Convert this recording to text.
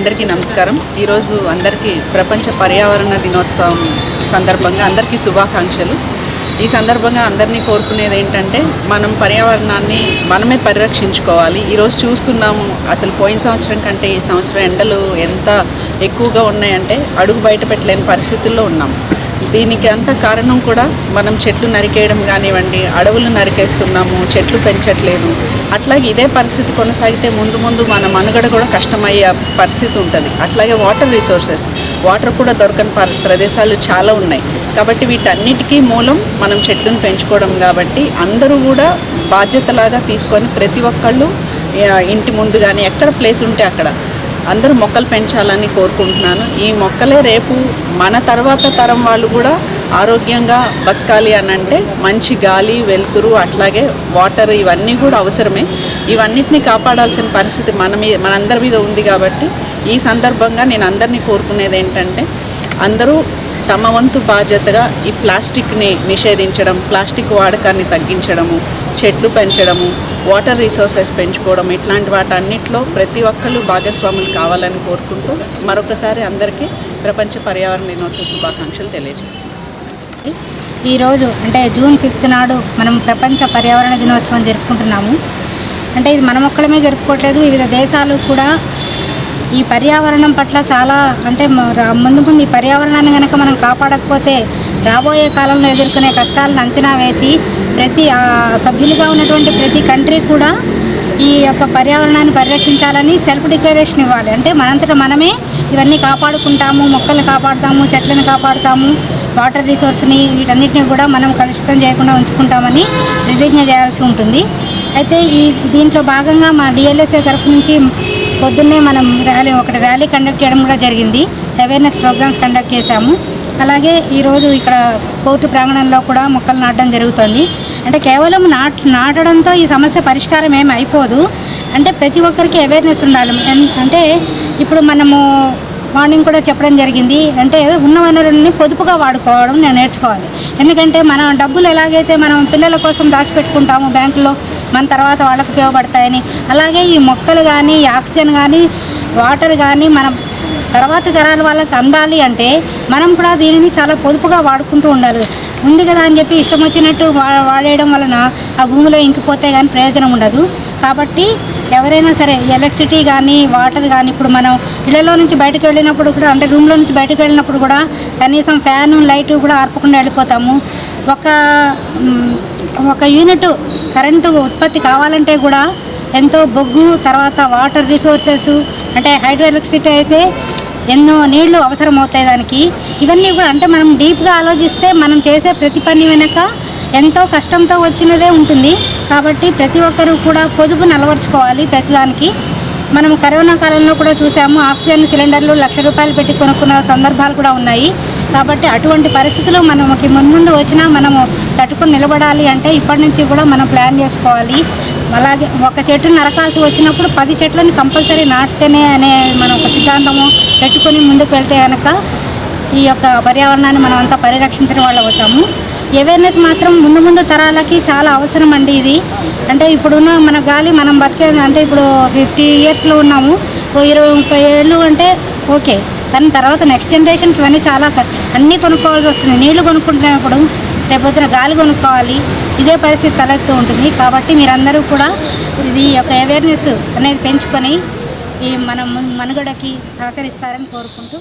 అందరికీ నమస్కారం. ఈరోజు అందరికీ ప్రపంచ పర్యావరణ దినోత్సవం సందర్భంగా అందరికీ శుభాకాంక్షలు. ఈ సందర్భంగా అందరినీ కోరుకునేది ఏంటంటే మనం పర్యావరణాన్ని మనమే పరిరక్షించుకోవాలి. ఈరోజు చూస్తున్నాము అసలు పోయిన సంవత్సరం కంటే ఈ సంవత్సరం ఎండలు ఎంత ఎక్కువగా ఉన్నాయంటే అడుగు బయట పెట్టలేని పరిస్థితుల్లో ఉన్నాం. దీనికి అంత కారణం కూడా మనం చెట్లు నరికేయడం కానివ్వండి అడవులు నరికేస్తున్నాము చెట్లు పెంచట్లేదు. అట్లాగే ఇదే పరిస్థితి కొనసాగితే ముందు ముందు మన మనుగడ కూడా కష్టమయ్యే పరిస్థితి ఉంటుంది. అట్లాగే వాటర్ రిసోర్సెస్ వాటర్ కూడా దొరకని ప్రదేశాలు చాలా ఉన్నాయి. కాబట్టి వీటన్నిటికీ మూలం మనం చెట్లను పెంచుకోవడం కాబట్టి అందరూ కూడా బాధ్యతలాగా తీసుకొని ప్రతి ఒక్కళ్ళు ఇంటి ముందు కానీ ఎక్కడ ప్లేస్ ఉంటే అక్కడ అందరూ మొక్కలు పెంచాలని కోరుకుంటున్నాను. ఈ మొక్కలే రేపు మన తర్వాత తరం వాళ్ళు కూడా ఆరోగ్యంగా బతకాలి అని అంటే మంచి గాలి వెలుతురు అట్లాగే వాటర్ ఇవన్నీ కూడా అవసరమే. ఇవన్నిటిని కాపాడాల్సిన పరిస్థితి మన మీద మనందరి మీద ఉంది కాబట్టి ఈ సందర్భంగా నేను అందరినీ కోరుకునేది ఏంటంటే అందరూ తమ వంతు బాధ్యతగా ఈ ప్లాస్టిక్ని నిషేధించడం ప్లాస్టిక్ వాడకాన్ని తగ్గించడము చెట్లు పెంచడము వాటర్ రిసోర్సెస్ పెంచుకోవడం ఇట్లాంటి వాటన్నిటిలో ప్రతి ఒక్కరు భాగస్వాములు కావాలని కోరుకుంటూ మరొకసారి అందరికీ ప్రపంచ పర్యావరణ దినోత్సవ శుభాకాంక్షలు తెలియజేస్తున్నాను ఈరోజు అంటే జూన్ ఫిఫ్త్ నాడు మనం ప్రపంచ పర్యావరణ దినోత్సవం జరుపుకుంటున్నాము. అంటే ఇది మనం ఒక్కడమే జరుపుకోవట్లేదు వివిధ దేశాలు కూడా ఈ పర్యావరణం పట్ల చాలా అంటే ముందు ముందు ఈ పర్యావరణాన్ని కనుక మనం కాపాడకపోతే రాబోయే కాలంలో ఎదుర్కొనే కష్టాలను అంచనా వేసి ప్రతి సభ్యులుగా ఉన్నటువంటి ప్రతి కంట్రీ కూడా ఈ యొక్క పర్యావరణాన్ని పరిరక్షించాలని సెల్ఫ్ డిక్లరేషన్ ఇవ్వాలి. అంటే మనంతట మనమే ఇవన్నీ కాపాడుకుంటాము మొక్కల్ని కాపాడుతాము చెట్లను కాపాడుతాము వాటర్ రిసోర్స్ని వీటన్నిటిని కూడా మనం కలుషితం చేయకుండా ఉంచుకుంటామని ప్రతిజ్ఞ చేయాల్సి ఉంటుంది. అయితే ఈ దీంట్లో భాగంగా మా డిఎల్ఎస్ఏ తరఫు నుంచి పొద్దున్నే మనం ర్యాలీ ఒకటి ర్యాలీ కండక్ట్ చేయడం కూడా జరిగింది. అవేర్నెస్ ప్రోగ్రామ్స్ కండక్ట్ చేశాము. అలాగే ఈరోజు ఇక్కడ కోర్టు ప్రాంగణంలో కూడా మొక్కలు నాటడం జరుగుతుంది. అంటే కేవలం నాట్ నాటడంతో ఈ సమస్య పరిష్కారం ఏమి అయిపోదు. అంటే ప్రతి ఒక్కరికి అవేర్నెస్ ఉండాలి. అంటే ఇప్పుడు మనము మార్నింగ్ కూడా చెప్పడం జరిగింది. అంటే ఉన్న వనరుల్ని పొదుపుగా వాడుకోవడం నేను నేర్చుకోవాలి. ఎందుకంటే మన డబ్బులు ఎలాగైతే మనం పిల్లల కోసం దాచిపెట్టుకుంటాము బ్యాంకులో మన తర్వాత వాళ్ళకు ఉపయోగపడతాయని. అలాగే ఈ మొక్కలు కానీ ఆక్సిజన్ కానీ వాటర్ కానీ మనం తర్వాత తరాల వాళ్ళకి అందాలి అంటే మనం కూడా దీనిని చాలా పొదుపుగా వాడుకుంటూ ఉండాలి. ఉంది కదా అని చెప్పి ఇష్టం వచ్చినట్టు వా- వాడేయడం వలన ఆ భూమిలో ఇంకిపోతే కానీ ప్రయోజనం ఉండదు. కాబట్టి ఎవరైనా సరే ఎలక్ట్రిసిటీ కానీ వాటర్ కానీ ఇప్పుడు మనం ఇళ్ళలో నుంచి బయటకు వెళ్ళినప్పుడు కూడా అంటే రూమ్లో నుంచి బయటకు వెళ్ళినప్పుడు కూడా కనీసం ఫ్యాను లైటు కూడా ఆర్పకుండా వెళ్ళిపోతాము. ఒక ఒక యూనిట్ కరెంటు ఉత్పత్తి కావాలంటే కూడా ఎంతో బొగ్గు తర్వాత వాటర్ రిసోర్సెస్ అంటే హైడ్రో ఎలక్ట్రిసిటీ అయితే ఎన్నో నీళ్ళు అవసరం అవుతాయి దానికి. ఇవన్నీ కూడా అంటే మనం డీప్గా ఆలోచిస్తే మనం చేసే ప్రతి పని వెనక ఎంతో కష్టంతో వచ్చినదే ఉంటుంది. కాబట్టి ప్రతి ఒక్కరూ కూడా పొదుపు అలవర్చుకోవాలి ప్రతిదానికి. మనం కరోనా కాలంలో కూడా చూసాము ఆక్సిజన్ సిలిండర్లు లక్ష రూపాయలు పెట్టి కొనుక్కున్న సందర్భాలు కూడా ఉన్నాయి. కాబట్టి అటువంటి పరిస్థితులు మనకి మున్ముందు వచ్చినా మనము తట్టుకుని నిలబడాలి అంటే ఇప్పటి నుంచి కూడా మనం ప్లాన్ చేసుకోవాలి. అలాగే ఒక చెట్టు నరకాల్సి వచ్చినప్పుడు పది చెట్లను కంపల్సరీ నాటితేనే అనే మనం ఒక సిద్ధాంతము పెట్టుకొని ముందుకు వెళ్తే కనుక ఈ యొక్క పర్యావరణాన్ని మనం అంతా పరిరక్షించిన వాళ్ళు అవుతాము. అవేర్నెస్ మాత్రం ముందు ముందు తరాలకి చాలా అవసరం అండి ఇది. అంటే ఇప్పుడున్న మన గాలి మనం బతికే అంటే ఇప్పుడు ఫిఫ్టీ ఇయర్స్లో ఉన్నాము. ఓ ఇరవై ముప్పై ఏళ్ళు అంటే ఓకే. కానీ తర్వాత నెక్స్ట్ జనరేషన్కి ఇవన్నీ చాలా అన్నీ కొనుక్కోవాల్సి వస్తుంది. నీళ్ళు కొనుక్కుంటున్నప్పుడు రేపొద్దున గాలి కొనుక్కోవాలి. ఇదే పరిస్థితి తలెత్తూ ఉంటుంది. కాబట్టి మీరందరూ కూడా ఇది ఒక అవేర్నెస్ అనేది పెంచుకొని ఈ మన మనుగడకి సహకరిస్తారని కోరుకుంటూ